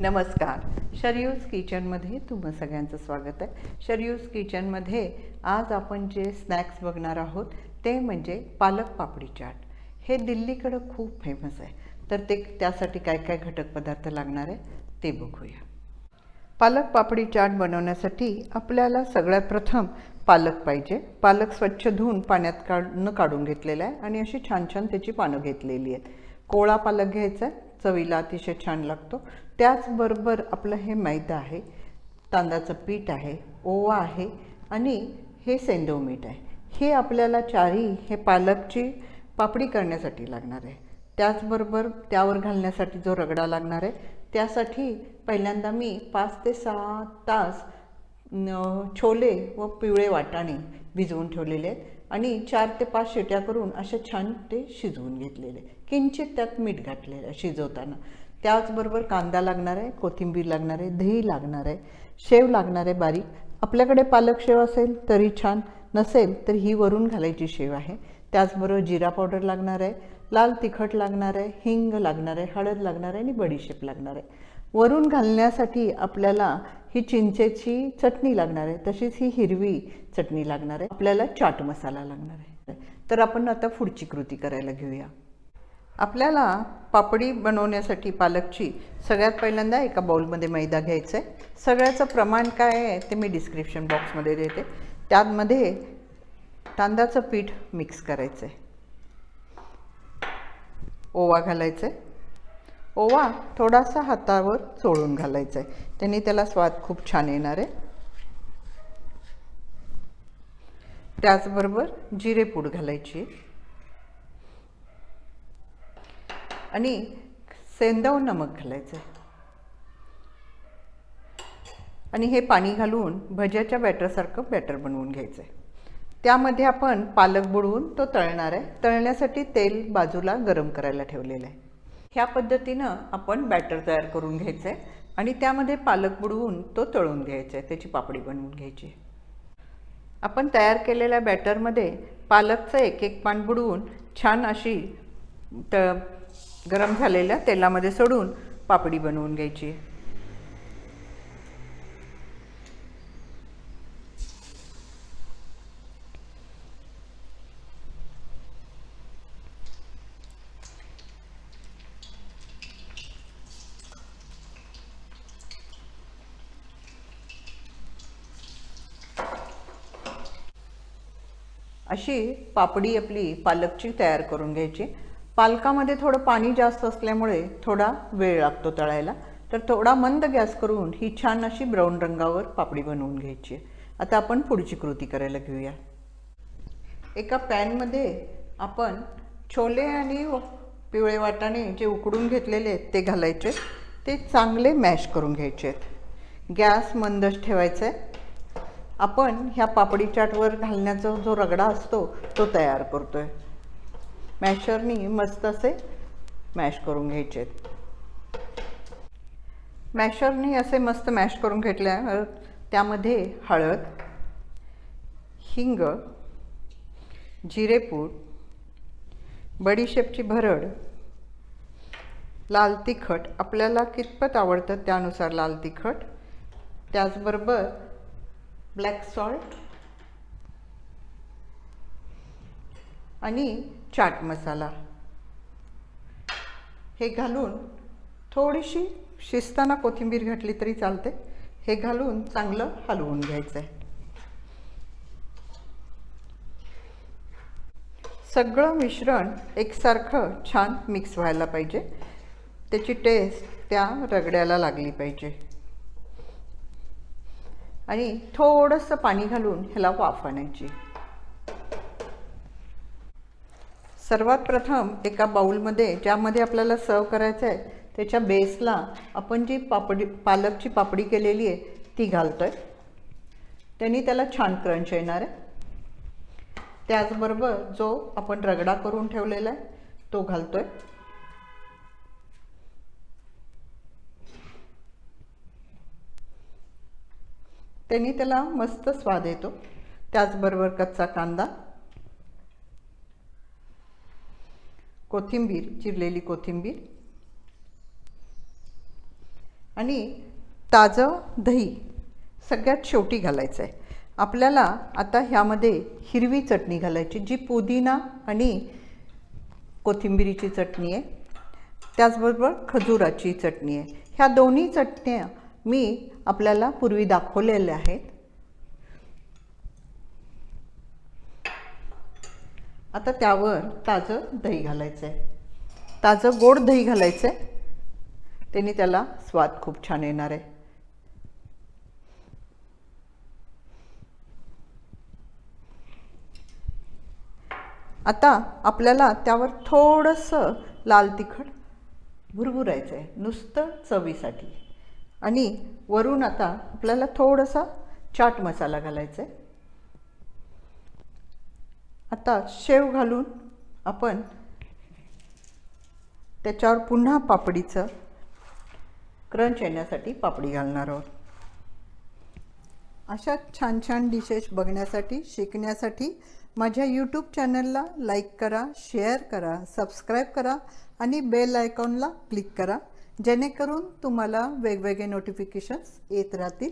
नमस्कार. शरयूज किचनमध्ये तुम्हा सगळ्यांचं स्वागत आहे. शरयूज किचनमध्ये आज आपण जे स्नॅक्स बघणार आहोत ते म्हणजे पालक पापडी चाट. हे दिल्लीकडं खूप फेमस आहे. तर ते त्यासाठी काय काय घटक पदार्थ लागणार आहे ते बघूया. पालक पापडी चाट बनवण्यासाठी आपल्याला सगळ्यात प्रथम पालक पाहिजे. पालक स्वच्छ धुवून पाण्यात काढणं काढून घेतलेलं आहे आणि अशी छान छान त्याची पानं घेतलेली आहेत. कोळा पालक घ्यायचा आहे चवीला अतिशय छान लागतो. त्याचबरोबर आपलं हे मैदा आहे तांदळाचं पीठ आहे ओवा आहे आणि हे सेंदव मीठ आहे. हे आपल्याला चारी हे पालकची पापडी करण्यासाठी लागणार आहे. त्याचबरोबर त्यावर घालण्यासाठी जो रगडा लागणार आहे त्यासाठी पहिल्यांदा मी पाच ते सहा तास छोले व पिवळे वाटाणे भिजवून ठेवलेले आहेत. आणि चार ते पाच शिट्या करून असे छान ते शिजवून घेतलेले. किंचित त्यात मीठ घातलेलं आहे शिजवताना. त्याचबरोबर कांदा लागणार आहे कोथिंबीर लागणार आहे दही लागणार आहे शेव लागणार आहे बारीक. आपल्याकडे पालक शेव असेल तरी छान नसेल तर ही वरून घालायची शेव आहे. त्याचबरोबर जिरा पावडर लागणार आहे. लाल तिखट लागणार आहे हिंग लागणार आहे हळद लागणार आहे आणि बडीशेप लागणार आहे. वरून घालण्यासाठी आपल्याला ही चिंचेची चटणी लागणार आहे तशीच ही हिरवी चटणी लागणार आहे. आपल्याला चाट मसाला लागणार आहे. तर आपण आता पुढची कृती करायला घेऊया. आपल्याला पापडी बनवण्यासाठी पालकची सगळ्यात पहिल्यांदा एका बाउलमध्ये मैदा घ्यायचा आहे. सगळ्याचं प्रमाण काय आहे ते मी डिस्क्रिप्शन बॉक्समध्ये देते. त्यामध्ये तांदळाचं पीठ मिक्स करायचं आहे. ओवा घालायचं आहे ओवा थोडासा हातावर चोळून घालायचा आहे त्यांनी त्याला स्वाद खूप छान येणार आहे. त्याचबरोबर जिरेपूड घालायची. आणि सेंदव नमक घालायचं आहे आणि हे पाणी घालून भज्याच्या बॅटरसारखं बॅटर बनवून घ्यायचं आहे त्यामध्ये आपण पालक बुडवून तो तळणार आहे. तळण्यासाठी तेल बाजूला गरम करायला ठेवलेलं आहे. ह्या पद्धतीनं आपण बॅटर तयार करून घ्यायचं आहे आणि त्यामध्ये पालक बुडवून तो तळून घ्यायचा आहे त्याची पापडी बनवून घ्यायची. आपण तयार केलेल्या बॅटरमध्ये पालकचं एक एक पान बुडवून छान अशी त गरम झालेल्या तेलामध्ये सोडून पापडी बनवून घ्यायची. अशी पापडी आपली पालकची तयार करून घ्यायची. पालकामध्ये थोडं पाणी जास्त असल्यामुळे थोडा वेळ लागतो तळायला. तर थोडा मंद गॅस करून ही छान अशी ब्राऊन रंगावर पापडी बनवून घ्यायची. आता आपण पुढची कृती करायला घेऊया. एका पॅनमध्ये आपण छोले आणि पिवळे वाटाणे जे उकडून घेतलेले आहेत ते घालायचे. ते चांगले मॅश करून घ्यायचे आहेत. गॅस मंदच ठेवायचा आहे. आपण ह्या पापडी चाटवर घालण्याचा जो रगडा असतो तो तयार करतो आहे मॅशरनी मस्त असे मॅश करून घ्यायचे. मॅशरनी असे मस्त मॅश करून घेतल्या त्यामध्ये हळद हिंग जिरेपूड बडीशेपची भरड लाल तिखट आपल्याला कितपत आवडतं त्यानुसार लाल तिखट. त्याचबरोबर ब्लॅक सॉल्ट आणि चाट मसाला. हे घालून थोडीशी शिजताना कोथिंबीर घातली तरी चालते. हे घालून चांगलं हलवून घ्यायचं आहे सगळं मिश्रण एकसारखं छान मिक्स व्हायला पाहिजे. त्याची टेस्ट त्या रगड्याला लागली पाहिजे. आणि थोडंसं पाणी घालून ह्याला वाफ आणायची सर्वात प्रथम एका बाऊलमध्ये ज्यामध्ये आपल्याला सर्व करायचं आहे त्याच्या बेसला आपण जी पापडी पालकची पापडी केलेली आहे ती घालतो आहे त्यांनी त्याला छान क्रंच येणार आहे. त्याचबरोबर जो आपण रगडा करून ठेवलेला आहे तो घालतो आहे त्यांनी त्याला मस्त स्वाद येतो. त्याचबरोबर कच्चा कांदा कोथिंबीर चिरलेली कोथिंबीर आणि ताजं दही सगळ्यात शेवटी घालायचं आहे आपल्याला आता ह्यामध्ये हिरवी चटणी घालायची जी पुदिना आणि कोथिंबिरीची चटणी आहे. त्याचबरोबर खजुराची चटणी आहे. ह्या दोन्ही चटण्या मी आपल्याला पूर्वी दाखवलेले आहेत. आता त्यावर ताजं दही घालायचं आहे ताजं गोड दही घालायचं आहे त्याने त्याला स्वाद खूप छान येणार आहे. आता आपल्याला त्यावर थोडंसं लाल तिखट भुरभुरायचं आहे नुसतं चवीसाठी. आणि वरून आता आपल्याला थोडासा चाट मसाला घालायचा आहे आता शेव घालून आपण त्याच्यावर पुन्हा पापडीचं क्रंच येण्यासाठी पापडी घालणार आहोत. अशा छान छान डिशेस बघण्यासाठी शिकण्यासाठी माझ्या यूट्यूब चॅनलला लाईक करा शेअर करा सबस्क्राईब करा आणि बेल आयकॉनला क्लिक करा. जेणेकरून तुम्हाला वेगवेगळे नोटिफिकेशन्स येत राहतील.